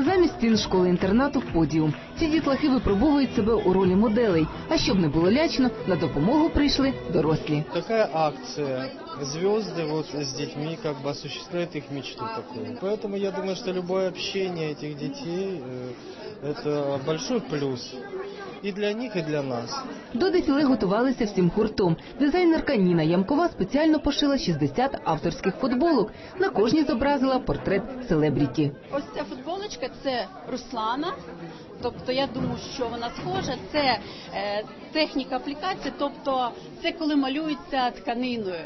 Замість стін школи-інтернату подіум. Ці дітлахи випробовують себе у ролі моделей. А щоб не було лячно, на допомогу прийшли дорослі. Такая акция. Звезды вот с детьми как бы осуществляют их мечту такую. Поэтому я думаю, что любое общение этих детей э, это большой плюс. И для них, и для нас. До дефіле готувалися всім гуртом. Дизайнерка Ніна Ямкова спеціально пошила 60 авторських футболок. На кожній зобразила портрет селебріті. Ось ця футболочка це Руслана. Тобто я думаю, що вона схожа. Це е, техніка аплікації, тобто це коли малюється тканиною.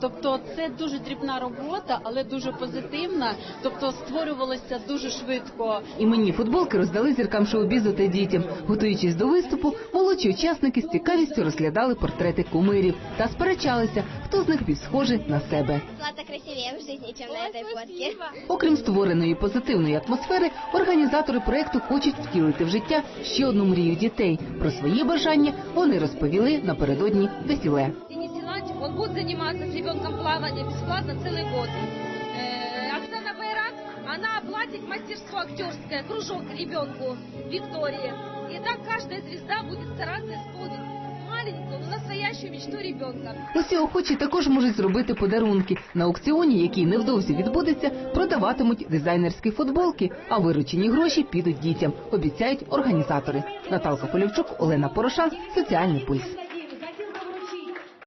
Тобто це дуже дрібна робота, але дуже позитивна. Тобто створювалося дуже швидко. Іменні футболки роздали зіркам шоу-бізу та дітям. Готуючись до виступу, молодші учасники з цікавістю розглядали портрети кумирів та сперечалися, хто з них більш схожий на себе. Злата красивее в жизни, чем на этой фотке. Окрім створеної позитивної атмосфери, організатори проекту хочуть втілити в життя ще одну мрію дітей. Про свої бажання вони розповіли напередодні дефіле. Денис Силантьев, он будет заниматься с ребенком плаванием бесплатно целый год. Э, Оксана Байрак, она оплатит мастерство актерское, кружок ребенку Виктории. И так каждая звезда будет стараться исполнить маленькую, но настоящую мечту ребенка. Усі охочі також можуть зробити подарунки на аукціоні, який невдовзі відбудеться, продаватимуть дизайнерські футболки, а виручені гроші підуть дітям. Обіцяють організатори. Наталка Полівчук, Олена Порошан, соціальний пульс.